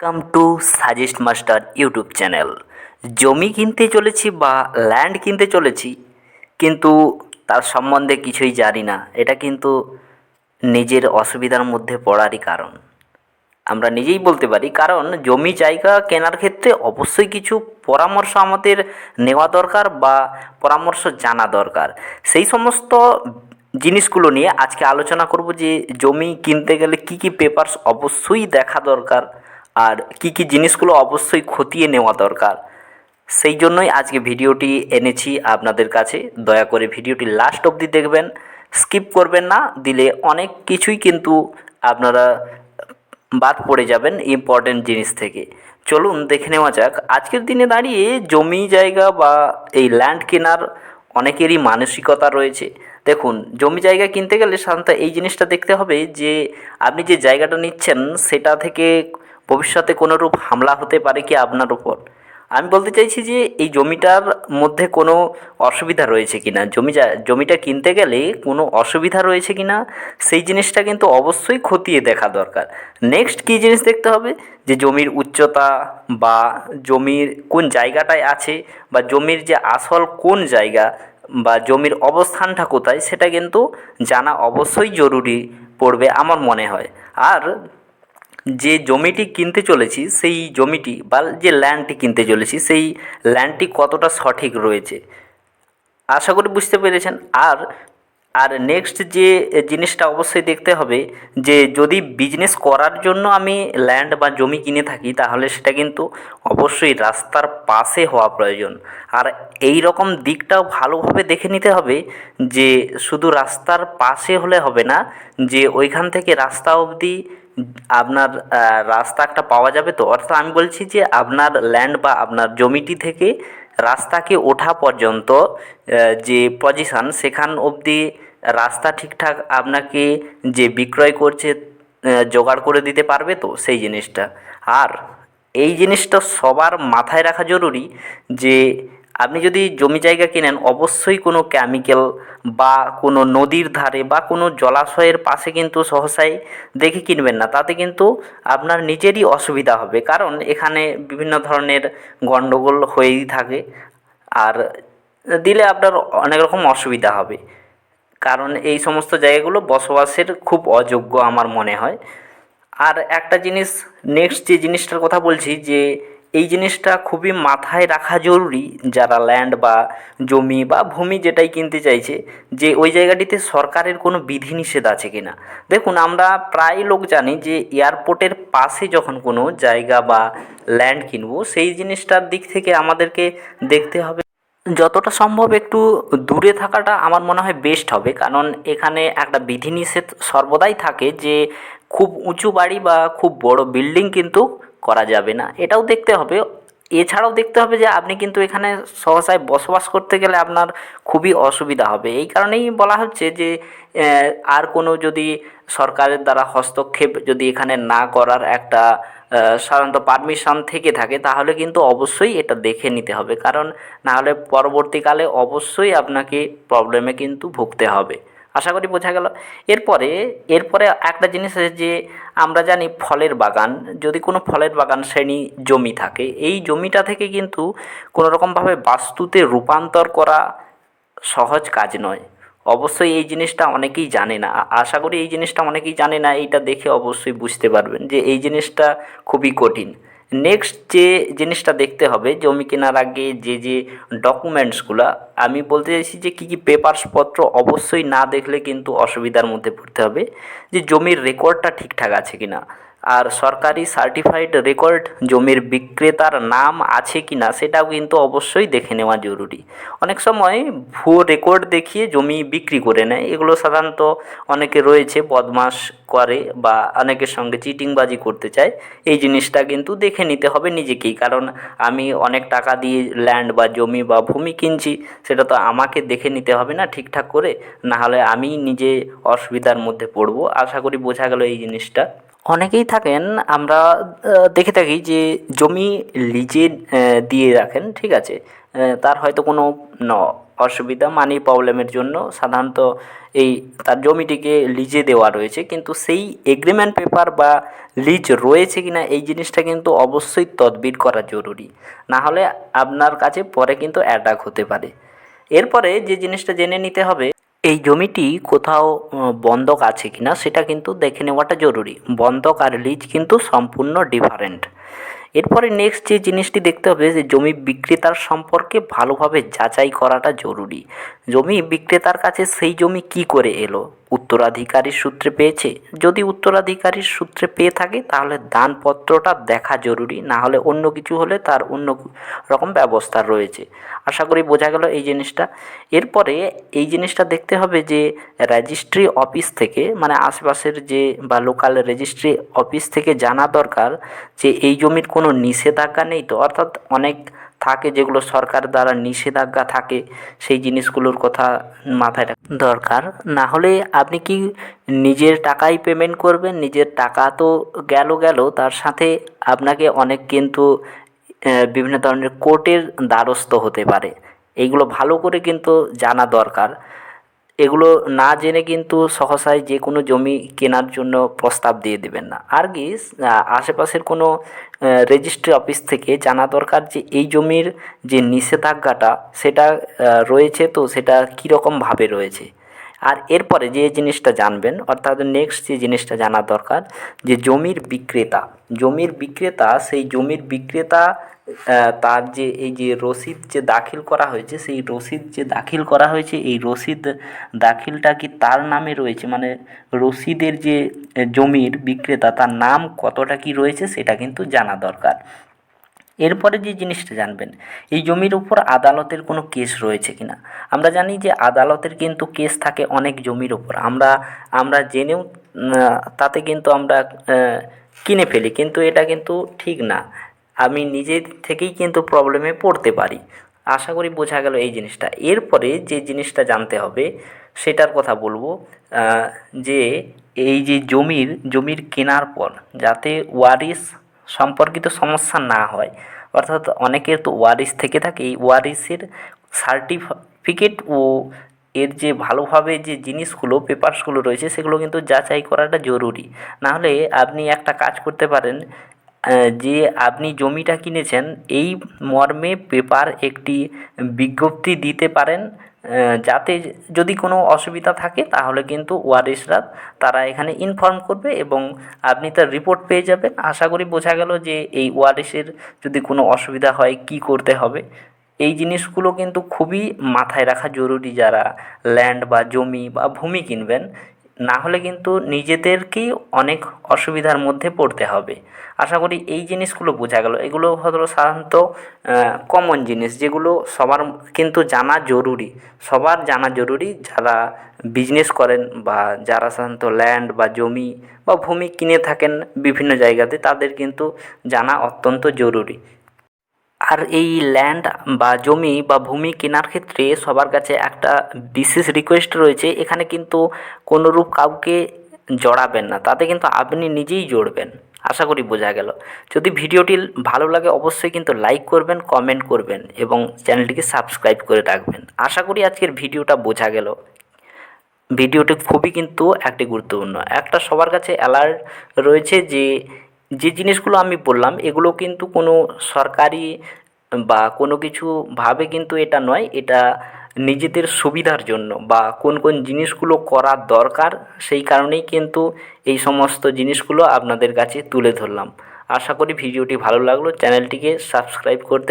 Welcome to suggest master YouTube channel জমি কিনতে চলেছি বা ল্যান্ড কিনতে চলেছি, কিন্তু তার সম্বন্ধে কিছুই জানি না। এটা কিন্তু নিজের অসুবিধার মধ্যে পড়ারই কারণ। আমরা নিজেই বলতে পারি, কারণ জমি জায়গা কেনার ক্ষেত্রে অবশ্যই কিছু পরামর্শ আমাদের নেওয়া দরকার বা পরামর্শ জানা দরকার। সেই সমস্ত জিনিসগুলো নিয়ে আজকে আলোচনা করব যে জমি কিনতে গেলে কি কি পেপারস অবশ্যই দেখা দরকার। আর কি কি জিনিসগুলো অবশ্যই খতিয়ে নেওয়া দরকার। সেই জন্যই আজকে ভিডিওটি এনেছি আপনাদের কাছে। দয়া করে ভিডিওটি লাস্ট অবধি দেখবেন স্কিপ করবেন না, দিলে অনেক কিছুই কিন্তু আপনারা বাদ পড়ে যাবেন ইম্পর্টেন্ট জিনিস থেকে। চলুন দেখে নেওয়া যাক। আজকের দিনে দাঁড়িয়ে জমি জায়গা বা এই ল্যান্ড কেনার অনেকেরই মানসিকতা রয়েছে। দেখুন, জমি জায়গা কিনতে গেলে সাধারণত এই জিনিসটা দেখতে হবে যে, আপনি যে জায়গাটা নিচ্ছেন, সেটা থেকে ভবিষ্যতে কোনোরূপ হামলা হতে পারে কি আপনার উপর? আমি বলতে চাইছি যে এই জমিটার মধ্যে কোনো অসুবিধা রয়েছে কি না? জমি জমিটা কিনতে গেলে কোনো অসুবিধা রয়েছে কি না? সেই জিনিসটা কিন্তু অবশ্যই খতিয়ে দেখা দরকার। নেক্সট কী জিনিস দেখতে হবে? যে জমির উচ্চতা বা জমির কোন জায়গাটায় আছে বা জমির যে আসল কোন জায়গা বা জমির অবস্থানটা কোথায়, সেটা কিন্তু জানা অবশ্যই জরুরি পড়বে আমার মনে হয়। আর যে জমিটি কিনতে চলেছি, সেই জমিটি বা যে ল্যান্ডটি কিনতে চলেছি, সেই ল্যান্ডটি কতটা সঠিক রয়েছে? আশা করি বুঝতে পেরেছেন। আর আর নেক্সট যে জিনিসটা অবশ্যই দেখতে হবে যে, যদি বিজনেস করার জন্য আমি ল্যান্ড বা জমি কিনে থাকি, তাহলে সেটা কিন্তু অবশ্যই রাস্তার পাশে হওয়া প্রয়োজন। আর এই রকম দিকটাও ভালোভাবে দেখে নিতে হবে যে, শুধু রাস্তার পাশে হলে হবে না, যে ওইখান থেকে রাস্তা অবধি আপনার রাস্তা একটা পাওয়া যাবে তো? অর্থাৎ আমি বলছি যে আপনার ল্যান্ড বা আপনার জমিটি থেকে রাস্তাকে ওঠা পর্যন্ত যে পজিশান সেখান অবধি রাস্তা ঠিকঠাক আপনাকে যে বিক্রয় করছে জোগাড় করে দিতে পারবে তো সেই জিনিসটা? আর এই জিনিসটা সবার মাথায় রাখা জরুরি যে আপনি যদি জমি জায়গা কেনেন, অবশ্যই কোনো কেমিক্যাল বা কোনো নদীর ধারে বা কোনো জলাশয়ের পাশে কিন্তু সহসাই দেখে কিনবেন না। তাতে কিন্তু আপনার নিজেরই অসুবিধা হবে। কারণ এখানে বিভিন্ন ধরনের গণ্ডগোল হয়েই থাকে আর দিলে আপনার অনেক রকম অসুবিধা হবে। কারণ এই সমস্ত জায়গাগুলো বসবাসের খুব অযোগ্য আমার মনে হয়। আর একটা জিনিস নেক্সট যে জিনিসটার কথা বলছি যে এই জিনিসটা খুবই মাথায় রাখা জরুরি যারা ল্যান্ড বা জমি বা ভূমি যেটাই কিনতে চাইছে, যে ওই জায়গাটিতে সরকারের কোনো বিধিনিষেধ আছে কি না দেখুন, আমরা প্রায় লোক জানি যে এয়ারপোর্টের পাশে যখন কোনো জায়গা বা ল্যান্ড কিনবো, সেই জিনিসটার দিক থেকে আমাদেরকে দেখতে হবে। যতটা সম্ভব একটু দূরে থাকাটা আমার মনে হয় বেস্ট হবে, কারণ এখানে একটা বিধিনিষেধ সর্বদাই থাকে যে খুব উঁচু বাড়ি বা খুব বড় বিল্ডিং কিন্তু করা যাবে না। এটাও দেখতে হবে। এছাড়াও দেখতে হবে যে আপনি কিন্তু এখানে সহসায় বসবাস করতে গেলে আপনার খুবই অসুবিধা হবে। এই কারণেই বলা হচ্ছে যে আর কোনো যদি সরকারের দ্বারা হস্তক্ষেপ যদি এখানে না করার একটা সাধারণত পারমিশন থেকে থাকে, তাহলে কিন্তু অবশ্যই এটা দেখে নিতে হবে। কারণ নাহলে পরবর্তীকালে অবশ্যই আপনাকে প্রবলেমে কিন্তু ভুগতে হবে। আশা করি বোঝা গেল। এরপরে এরপরে একটা জিনিস আছে যে, আমরা জানি ফলের বাগান, যদি কোনো ফলের বাগান শ্রেণি জমি থাকে, এই জমিটা থেকে কিন্তু কোনো রকমভাবে বাস্তুতে রূপান্তর করা সহজ কাজ নয়। অবশ্যই এই জিনিসটা অনেকেই জানে না। আশা করি এই জিনিসটা অনেকেই জানে না, এইটা দেখে অবশ্যই বুঝতে পারবেন যে এই জিনিসটা খুবই কঠিন। নেক্সট যে জিনিসটা দেখতে হবে, জমি কেনার আগে যে যে ডকুমেন্টসগুলো আমি বলতে চাইছি যে কী কী পেপারসপত্র অবশ্যই না দেখলে কিন্তু অসুবিধার মধ্যে পড়তে হবে যে জমির রেকর্ডটা ঠিকঠাক আছে কি না আর সরকারি সার্টিফাইড রেকর্ড জমির বিক্রেতার নাম আছে কি না সেটাও কিন্তু অবশ্যই দেখে নেওয়া জরুরি। অনেক সময় ভুয়ো রেকর্ড দেখিয়ে জমি বিক্রি করে নেয়। এগুলো সাধারণত অনেকে রয়েছে বদমাস করে বা অনেকের সঙ্গে চিটিংবাজি করতে চায়। এই জিনিসটা কিন্তু দেখে নিতে হবে নিজেকেই। কারণ আমি অনেক টাকা দিয়ে ল্যান্ড বা জমি বা ভূমি কিনছি, সেটা তো আমাকে দেখে নিতে হবে না ঠিকঠাক করে। নাহলে আমি নিজে অসুবিধার মধ্যে পড়ব। আশা করি বোঝা গেল এই জিনিসটা। অনেকেই থাকেন, আমরা দেখে থাকি যে জমি লিজে দিয়ে রাখেন, ঠিক আছে? তার হয়তো কোনো অসুবিধা মানি প্রবলেমের জন্য সাধারণত এই তার জমিটিকে লিজে দেওয়া রয়েছে, কিন্তু সেই এগ্রিমেন্ট পেপার বা লিজ রয়েছে কিনা, এই জিনিসটা কিন্তু অবশ্যই তদবির করা জরুরি। না হলে আপনার কাছে পরে কিন্তু অ্যাটাক হতে পারে। এরপরে যে জিনিসটা জেনে নিতে হবে এই জমিটি কোথাও বন্ধক আছে কিনা সেটা কিন্তু দেখে নেওয়াটা জরুরি। বন্ধক আর লিজ কিন্তু সম্পূর্ণ ডিফারেন্ট। এরপরে নেক্সট যে জিনিসটি দেখতে হবে যে জমি বিক্রেতার সম্পর্কে ভালোভাবে যাচাই করাটা জরুরি। জমি বিক্রেতার কাছে সেই জমি কি করে এলো? উত্তরাধিকারীর সূত্রে পেয়েছে। যদি উত্তরাধিকারীর সূত্রে পেয়ে থাকে, তাহলে দানপত্রটা দেখা জরুরি, না হলে অন্য কিছু হলে তার অন্য রকম ব্যবস্থা রয়েছে। আশা করি বোঝা গেল এই জিনিসটা। এরপরে এই জিনিসটা দেখতে হবে যে রেজিস্ট্রি অফিস থেকে মানে আশেপাশের যে বা লোকাল রেজিস্ট্রি অফিস থেকে জানা দরকার যে, এই জমির কোনো নিষেধাজ্ঞা নেই তো। অর্থাৎ অনেক থাকে যেগুলো সরকার দ্বারা নিষেধাজ্ঞা থাকে, সেই জিনিসগুলোর কথা মাথায় রাখা দরকার। না হলে আপনি কি নিজের টাকাই পেমেন্ট করবেন? নিজের টাকা তো গেল গেল, তার সাথে আপনাকে অনেক কিন্তু বিভিন্ন ধরনের কোর্টের দ্বারস্থ হতে পারে। এইগুলো ভালো করে কিন্তু জানা দরকার। এগুলো না জেনে কিন্তু সহসায় যে কোনো জমি কেনার জন্য প্রস্তাব দিয়ে দেবেন না। আর কি আশেপাশের কোনো রেজিস্ট্রি অফিস থেকে জানা দরকার যে এই জমির যে নিষেধাজ্ঞাটা, সেটা রয়েছে তো, সেটা কীরকমভাবে রয়েছে? আর এরপরে যে জিনিসটা জানবেন, অর্থাৎ নেক্সট যে জিনিসটা জানা দরকার, যে জমির বিক্রেতা। জমির বিক্রেতা, সেই জমির বিক্রেতা তার যে এই যে রসিদ যে দাখিল করা হয়েছে, সেই রসিদ যে দাখিল করা হয়েছে, এই রসিদ দাখিলটা কি তার নামে রয়েছে? মানে রসিদের যে জমির বিক্রেতা, তার নাম কতটা কি রয়েছে, সেটা কিন্তু জানা দরকার। এরপরে যে জিনিসটা জানবেন, এই জমির উপর আদালতের কোনো কেস রয়েছে কিনা? আমরা জানি যে আদালতের কিন্তু কেস থাকে অনেক জমির উপর। আমরা আমরা জেনেও তাতে কিন্তু আমরা কিনে ফেলি, কিন্তু এটা কিন্তু ঠিক না। আমি নিজে থেকেই কিন্তু প্রবলেমে পড়তে পারি। আশা করি বোঝা গেল এই জিনিসটা। এরপরে যে জিনিসটা জানতে হবে, সেটার কথা বলব যে এই যে জমির জমির কেনার পর, যাতে ওয়ারিশ সম্পর্কিত সমস্যা না হয়। অর্থাৎ অনেকের তো ওয়ারিশ থেকে থাকে, এই ওয়ারিশের সার্টিফিকেট ও এর যে ভালোভাবে যে জিনিসগুলো পেপারসগুলো রয়েছে, সেগুলো কিন্তু যাচাই করাটা জরুরি। নাহলে আপনি একটা কাজ করতে পারেন যে আপনি জমিটা কিনেছেন, এই মর্মে পেপার একটি বিজ্ঞপ্তি দিতে পারেন যাতে যদি কোনো অসুবিধা থাকে, তাহলে কিন্তু ওয়ারিশরা তারা এখানে ইনফর্ম করবে এবং আপনি তার রিপোর্ট পেয়ে যাবেন। আশা করি বোঝা গেল যে এই ওয়ারিশের যদি কোনো অসুবিধা হয়, কি করতে হবে? এই জিনিসগুলো কিন্তু খুবই মাথায় রাখা জরুরি যারা ল্যান্ড বা জমি বা ভূমি কিনবেন। না হলে কিন্তু নিজেদেরকেই অনেক অসুবিধার মধ্যে পড়তে হবে। আশা করি এই জিনিসগুলো বোঝা গেল। এগুলো হলো সাধারণত কমন জিনিস যেগুলো সবার কিন্তু জানা জরুরি। সবার জানা জরুরি যারা বিজনেস করেন বা যারা সাধারণত ল্যান্ড বা জমি বা ভূমি কিনে থাকেন বিভিন্ন জায়গাতে, তাদের কিন্তু জানা অত্যন্ত জরুরি। আর এই ল্যান্ড বা জমি বা ভূমি কেনার ক্ষেত্রে সবার কাছে একটা বিশেষ রিকোয়েস্ট রয়েছে। এখানে কিন্তু কোনোরূপ কাউকে জড়াবেন না, তাতে কিন্তু আপনি নিজেই জড়বেন, আশা করি বোঝা গেল। যদি ভিডিওটি ভালো লাগে অবশ্যই কিন্তু লাইক করবেন কমেন্ট করবেন এবং চ্যানেলটিকে সাবস্ক্রাইব করে রাখবেন। আশা করি আজকের ভিডিওটা বোঝা গেল। ভিডিওটি খুবই কিন্তু একটি গুরুত্বপূর্ণ। একটা সবার কাছে অ্যালার্ট রয়েছে যে যে জিনিসগুলো আমি বললাম, এগুলো কিন্তু কোনো সরকারি বা কোনো কিছুভাবে কিন্তু এটা নয়, এটা নিজেদের সুবিধার জন্য বা কোন কোন জিনিসগুলো করা দরকার, সেই কারণেই কিন্তু এই সমস্ত জিনিসগুলো আপনাদের কাছে তুলে ধরলাম। আশা করি ভিডিওটি ভালো লাগল, চ্যানেলটিকে সাবস্ক্রাইব করতে